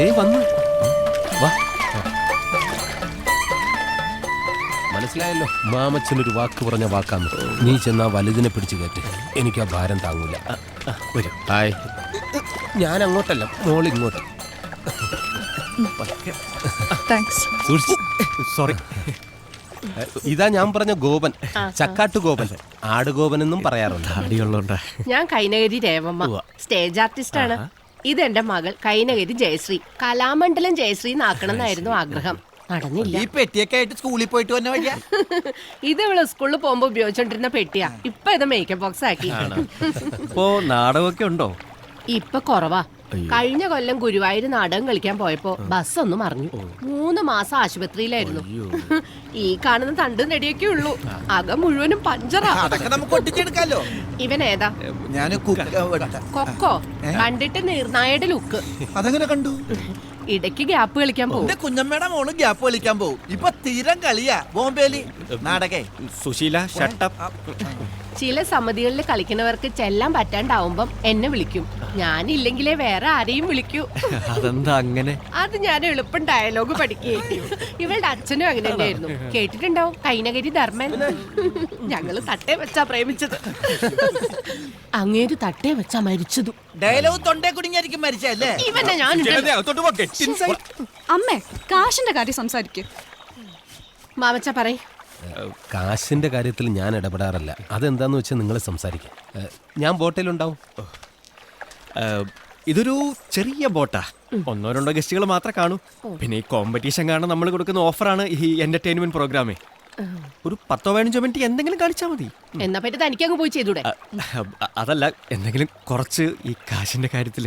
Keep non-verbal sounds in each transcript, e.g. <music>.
ദേ വന്നു. വാ. മനസ്സിലായല്ലോ? മാമച്ചനൊരു വാക്ക് പറഞ്ഞ വാക്കാന്ന്. നീ ചെന്നാ വലുതിനെ പിടിച്ചു കയറ്റി. എനിക്ക് ആ ഭാരം താങ്ങൂല. വരും. ഹായ്. ഞാൻ അങ്ങോട്ടല്ല മോൾ ഇങ്ങോട്ട് താങ്ക്സ് സോറി ഇതാ ഞാൻ പറഞ്ഞ ഗോപൻ. ചക്കാട്ടു ഗോപൻ. ആടുഗോപൻ എന്നും പറയാറുണ്ട്. ഞാൻ കൈനകരി രേവമ്മ. സ്റ്റേജ് ആർട്ടിസ്റ്റ് ആണ് ഇതെന്റെ മകൾ കൈനകരി ജയശ്രീ. കലാമണ്ഡലം ജയശ്രീ. എന്നാക്കണം എന്നായിരുന്നു ആഗ്രഹം. നടന്നില്ല. ഈ പെട്ടിയൊക്കെ ആയിട്ട് സ്കൂളിൽ പോയിട്ട് വന്ന വഴിയാ? <laughs> ഇത് ഇവൾ സ്കൂളിൽ പോകുമ്പോ ഉപയോഗിച്ചോണ്ടിരുന്ന പെട്ടിയാ. ഇപ്പൊ ഇത് മേക്കപ്പ് ബോക്സ് ആക്കി. ഇപ്പോ നാടകമൊക്കെ ഉണ്ടോ? ഇപ്പൊ കുറവാ. കഴിഞ്ഞ കൊല്ലം ഗുരുവായൂർ നാടകം കളിക്കാൻ പോയപ്പോ ബസ് ഒന്ന് മറിഞ്ഞു. മൂന്ന് മാസം ആശുപത്രിയിലായിരുന്നു. <laughs> ഈ കാണുന്ന തണ്ടും നെടിയൊക്കെ ഉള്ളൂ. അകം മുഴുവനും പഞ്ചറാ. ഇവൻ ഏതാ? ഞാൻ കൊക്കോ? കണ്ടിട്ട് നിർണായയുടെ ലുക്ക്. അതങ്ങനെ കണ്ടു? ഇടയ്ക്ക് ഗ്യാപ്പ് കളിക്കാൻ പോകും കുഞ്ഞമ്മയുടെ മോൾ ഗ്യാപ്പ് കളിക്കാൻ പോകും ഇപ്പൊ തീരം കളിയാ. ബോംബേലി. നാടകേ. Sushila shut up. ചില സമിതികളിൽ കളിക്കുന്നവർക്ക് ചെല്ലാൻ പറ്റാണ്ടാവുമ്പം എന്നെ വിളിക്കും. ഞാനില്ലെങ്കിലേ വേറെ ആരെയും വിളിക്കൂ. അതെന്താ അങ്ങനെ? അത് ഞാൻ എളുപ്പം ഡയലോഗ് പഠിക്കേ. ഇവളുടെ അച്ഛനും അങ്ങനെ തന്നെയായിരുന്നു കേട്ടിട്ടുണ്ടാവും. കൈനകരി ധർമ്മൻ. ഞങ്ങൾ തട്ടേ വെച്ചാ പ്രേമിച്ചത്. അങ്ങേര് തട്ടേ വെച്ചാ മരിച്ചത്. ഡയലോഗ് തൊണ്ടേ കുടുങ്ങിയായിരിക്കും മരിച്ചല്ലേ ഇവനെ ഞാൻ അമ്മേ കാശിന്റെ കാര്യം സംസാരിക്കും. മാമച്ച പറയ്. കാശിന്റെ കാര്യത്തിൽ ഞാൻ ഇടപെടാറില്ല. അതെന്താന്ന് വെച്ചാൽ നിങ്ങൾ സംസാരിക്കാം. ഞാൻ ബോട്ടിലുണ്ടാവും ഇതൊരു ചെറിയ ബോട്ടാ. ഒന്നോ രണ്ടോ ഗസ്റ്റുകൾ മാത്രമേ കാണൂ. പിന്നെ ഈ കോമ്പറ്റീഷൻ കാരണം നമ്മൾ കൊടുക്കുന്ന ഓഫറാണ് ഈ എന്റർടൈൻമെന്റ് പ്രോഗ്രാമേ ഒരു പത്തോ പതിനഞ്ചോ മിനിറ്റ് എന്തെങ്കിലും കാണിച്ചാൽ മതി. എന്നാ പറ്റി തനിക്ക് അങ്ങ് പോയി ചെയ്തൂടെ? അതല്ല എന്തെങ്കിലും കുറച്ച് ഈ കാശിന്റെ കാര്യത്തിൽ.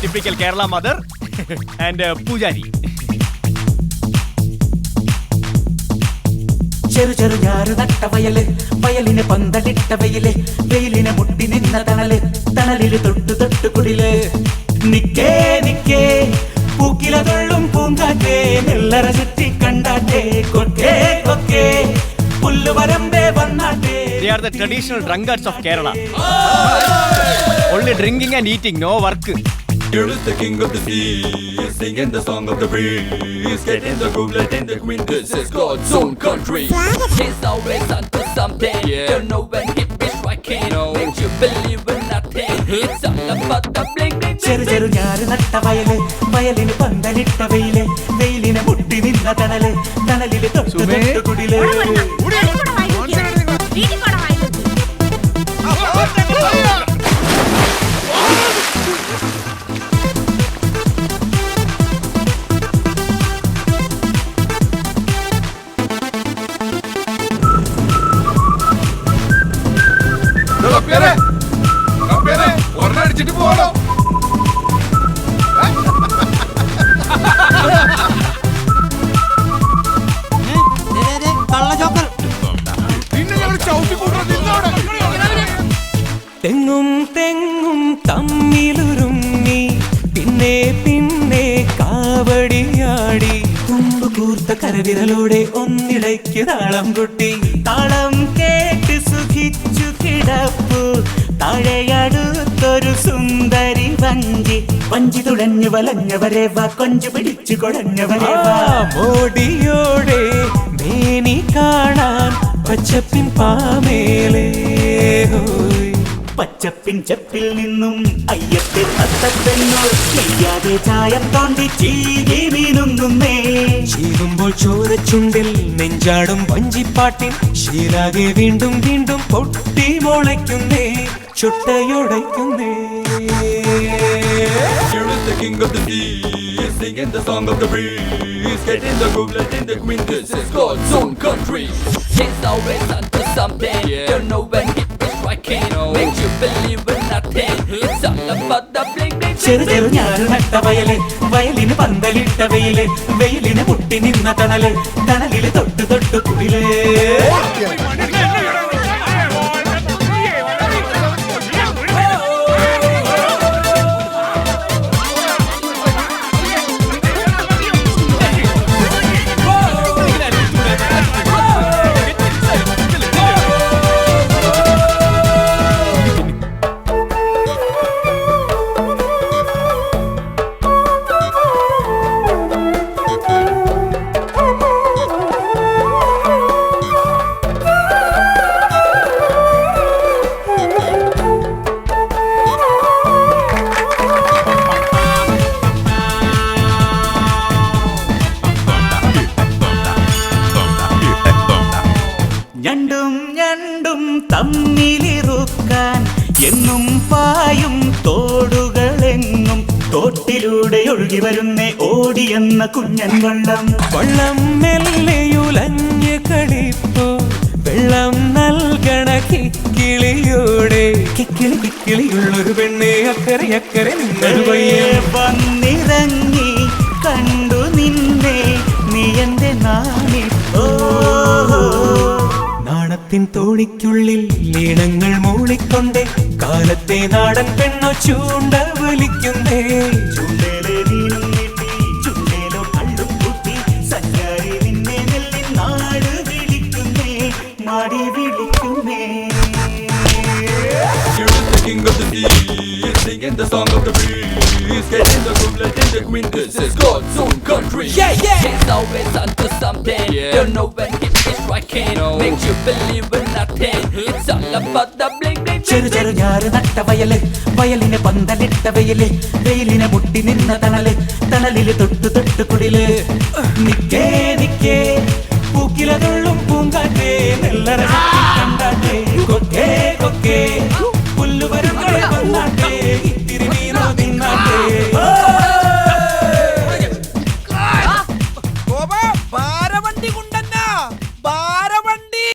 typical Kerala mother and pujari ചെറു ചെറു ഞാറ് നട്ട വയൽ വയലിന് പന്തലിട്ട വെയിൽ വെയിലിന് മുട്ടി നിന്ന തണൽ തണലിൽ തൊട്ടു തൊട്ടു കുടിൽ. നിക്കേ നിക്കേ പൂക്കില തൊള്ളും പൂങ്കാറ്റേ നെല്ലറ ചുറ്റി കണ്ടാട്ടേ കൊക്കേ കൊക്കേ പുല്ലുവരമ്പേ വന്നാട്ടേ They are the traditional drunkards of Kerala. Only drinking and eating, no work. Here is the king of the sea, singing the song of the breeze. Get in the groove, let in the queen. This is God's own country. She's always onto something. Don't know when hit be striking. Makes you believe in nothing. It's all about the bling bling ചെറു ചെറു ഞാറ് നട്ട വയല് വയലിന് പന്തലിട്ട വെയില് വെയിലിനെ മുട്ടി നിന്ന തണല് തണലില് കൂർത്ത കരവിരലോടെ ഒന്നിടയ്ക്ക് താളം കൊട്ടി. താളം കേട്ട് സുഖിച്ചു കിടപ്പു. താഴെയടുത്തൊരു സുന്ദരി വഞ്ചി. വഞ്ചി തുഴഞ്ഞു വലഞ്ഞവരെ വാ. കൊഞ്ചു പിടിച്ചു കുഴഞ്ഞവരെ വാ. മോടിയോടെ മേനി കാണാൻ പച്ചപ്പിൻ പാമേലേ പച്ചപ്പിൻ ചെപ്പിൽ നിന്നും അയ്യത്തിൽ തത്തപ്പെണ്ണോ ചെയ്യാതെ ചായം തോണ്ടി ചീകി വീണുങ്ങുന്നേ ചീകുമ്പോൾ ചോരച്ചുണ്ടിൽ നെഞ്ചാടും വഞ്ചിപ്പാട്ടിൻ ശീലാകെ വീണ്ടും വീണ്ടും പൊട്ടി മുളയ്ക്കുന്നേ ചുട്ടയുടയ്ക്കുന്നേ Here is the king of the sea, singing the song of the breeze. Get in the groove, let in the queen. This is God's own country. He's always onto something. Don't know when he is striking. Makes you believe in nothing. It's all about the bling bling ചെറു ചെറു. ഞാറ് നട്ട വയൽ വയലിന് പന്തലിട്ട വെയിൽ വെയിലിന് മുട്ടി നിന്ന തണൽ തണലിൽ തൊട്ട് തൊട്ട് കുടിൽ ഞണ്ടും ഞണ്ടും തമ്മിലിറുക്കാൻ എന്നും പായും തോടുകളെങ്ങും തോട്ടിലൂടെ ഒഴുകി വരുന്നേ ഓടിയെന്ന കുഞ്ഞൻ വള്ളം. വള്ളം മെല്ലയുലഞ്ഞ് കളിപ്പോ. വെള്ളം നൽകണ കിക്കിളിയോടെ കിക്കിളി കിക്കിളിയുള്ളൊരു പെണ്ണെ അക്കരെ അക്കരെ നിങ്ങൾ നാണത്തിൻ തോണിക്കുള്ളിൽ ലീണങ്ങൾ മൂളിക്കൊണ്ടേ കാലത്തെ നാടൻ പെണ്ണു ചൂണ്ട വലിക്കുന്നേ king of the sea, singing the song of the breeze. Get in the groove, let in the queen. This is God's own country. Yeah, yeah. He's always onto something. Don't know when he is striking. Makes you believe in nothing. It's all about the bling bling ചെറു bling ചെറു bling. ഞാറ് നട്ട വയൽ വയലിന് പന്തലിട്ട വെയിൽ വെയിലിനെ മുട്ടി നിന്ന തണൽ തണലിൽ തൊട്ട് തൊട്ട് കുടിൽ നിക്കേ നിക്കേ പൂക്കിലതുള്ളും പൂങ്കാറ്റേ നെല്ലറ